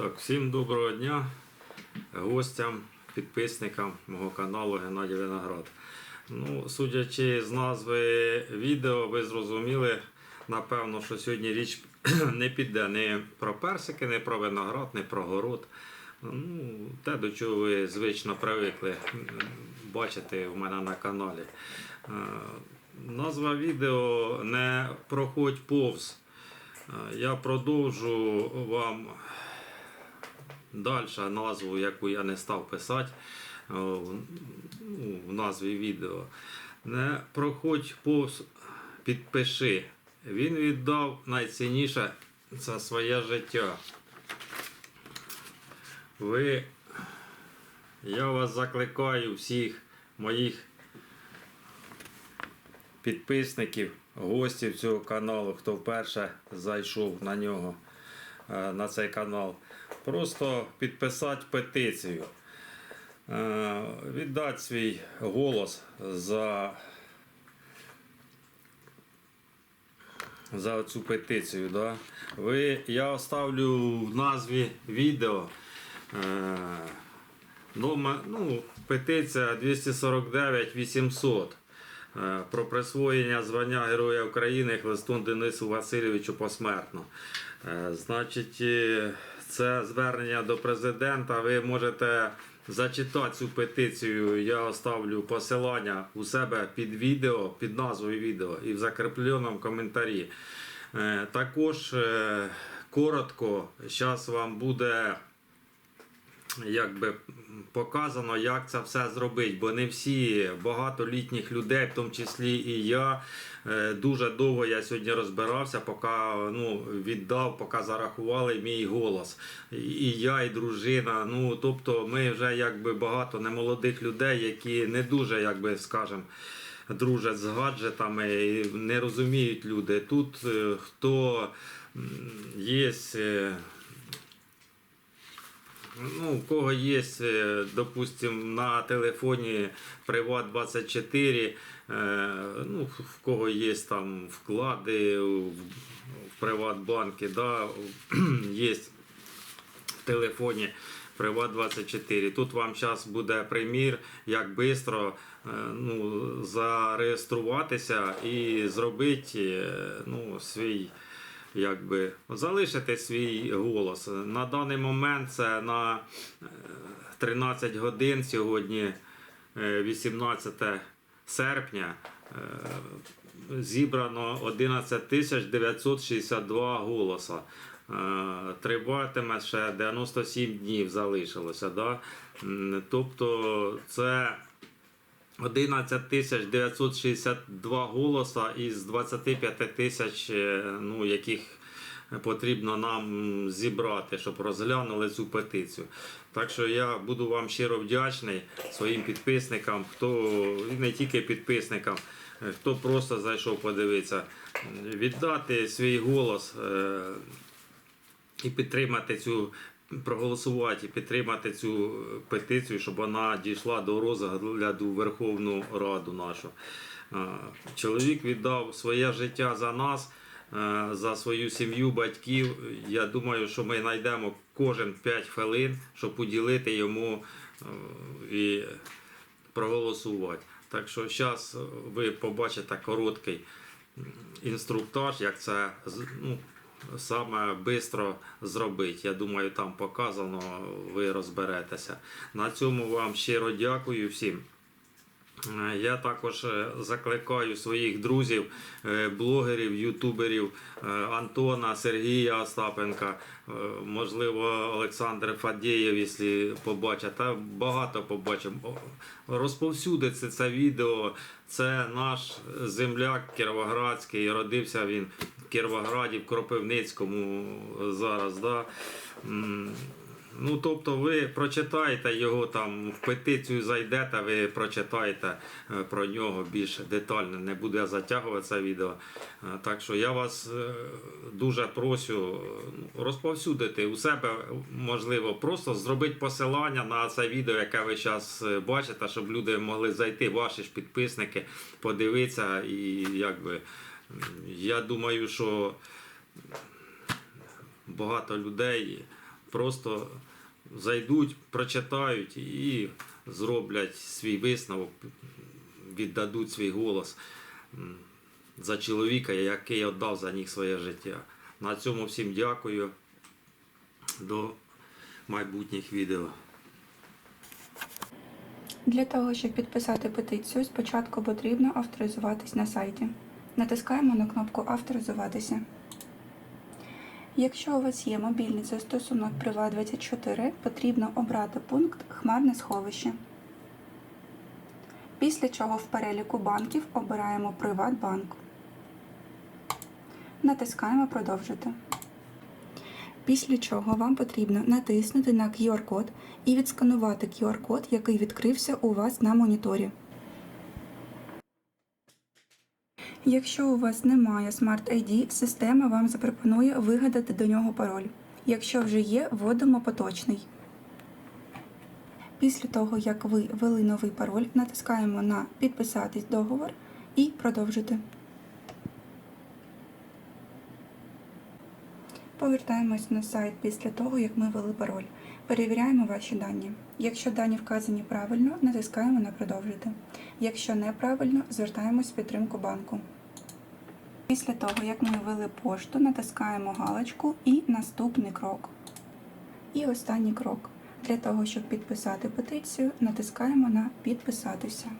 Так, всім доброго дня гостям, підписникам мого каналу Геннадій Виноград. Ну, судячи з назви відео, ви зрозуміли, напевно, що сьогодні річ не піде не про персики, не про виноград, не про город. Ну, те, до чого ви звично привикли бачити в мене на каналі. Е, Назва відео не проходь повз. Е, Я продовжу вам далі назву, яку я не став писати е, в ну, назві відео. Не проходь повз, підпиши. Він віддав найцінніше це своє життя. Ви, я вас закликаю всіх моїх підписників, гостів цього каналу, хто вперше зайшов на нього, е, на цей канал, просто підписати петицію, е, віддати свій голос за, за цю петицію. Да? Ви, я оставлю в назві відео. Е, Номер, ну, петиція 249 800 е, про присвоєння звання Героя України Хлестун Денису Васильовичу посмертно. Е, Значить, е, це звернення до президента. Ви можете зачитати цю петицію. Я оставлю посилання у себе під відео, під назвою відео і в закріпленому коментарі. Е, Також е, коротко, зараз вам буде якби показано, як це все зробити, бо не всі багато літніх людей, в тому числі і я. е, Дуже довго я сьогодні розбирався, поки ну, віддав, поки зарахували мій голос. І я, і дружина. Ну тобто, ми вже якби багато немолодих людей, які не дуже, якби скажем, дружать з гаджетами, і не розуміють люди. Тут е, хто є. Е, Ну, у кого є, е, допустим, на телефоні Приват 24, е, ну, в кого є там вклади в, Приватбанки, да, є в телефоні Приват 24. Тут вам зараз буде примір, як швидко ну, зареєструватися і зробити е, ну, свій якби залишити свій голос. На даний момент це на е, 13 годин сьогодні, е, 18 серпня. е, Зібрано 11 962 голоса. Е, Триватиме ще 97 днів залишилося. Да? Тобто це 11 тисяч 962 голоса із 25 тисяч, е, ну, яких потрібно нам зібрати, щоб розглянули цю петицію. Так що я буду вам щиро вдячний своїм підписникам, хто не тільки підписникам, е, хто просто зайшов подивитися, віддати свій голос. е, і підтримати цю, проголосувати і підтримати цю петицію, щоб вона дійшла до розгляду Верховну Раду нашу. Е, Чоловік віддав своє життя за нас, е, за свою сім'ю, батьків. Я думаю, що ми знайдемо кожен 5 хвилин, щоб уділити йому е, і проголосувати. Так що зараз ви побачите короткий інструктаж, як це ну, саме швидко зробити. Я думаю, там показано, ви розберетеся. На цьому вам щиро дякую всім. Е, Я також е, закликаю своїх друзів, е, блогерів, ютуберів Антона, Сергія Остапенка, можливо, Олександр Фадєєв, якщо побачать, та багато побачимо. Розповсюдиться це відео. Це наш земляк Кіровоградський. Родився він в Кіровограді, в Кропивницькому зараз. Да? Ну, тобто ви прочитаєте його там в петицію зайдете, ви прочитаєте е, про нього більш детально. Не буду я затягувати це відео. Е, Так що я вас е, дуже прошу е, розповсюдити у себе, можливо, просто зробити посилання на це відео, яке ви зараз бачите, щоб люди могли зайти, ваші ж підписники, подивитися. І якби я думаю, що багато людей просто зайдуть, прочитають і зроблять свій висновок, віддадуть свій голос за чоловіка, який віддав за них своє життя. На цьому всім дякую. До майбутніх відео. Для того, щоб підписати петицію, спочатку потрібно авторизуватись на сайті. Натискаємо на кнопку Авторизуватися. Якщо у вас є мобільний застосунок Privat24, потрібно обрати пункт Хмарне сховище. Після чого в переліку банків обираємо Приватбанк. Натискаємо Продовжити. Після чого вам потрібно натиснути на QR-код і відсканувати QR-код, який відкрився у вас на моніторі. Якщо у вас немає Smart ID, система вам запропонує вигадати до нього пароль. Якщо вже є, вводимо поточний. Після того, як ви ввели новий пароль, натискаємо на Підписатись договор і продовжити. Повертаємось на сайт після того, як ми ввели пароль. Перевіряємо ваші дані. Якщо дані вказані правильно, натискаємо на продовжити. Якщо неправильно, звертаємось в підтримку банку. Після того, як ми ввели пошту, натискаємо галочку і наступний крок. І останній крок. Для того, щоб підписати петицію, натискаємо на Підписатися.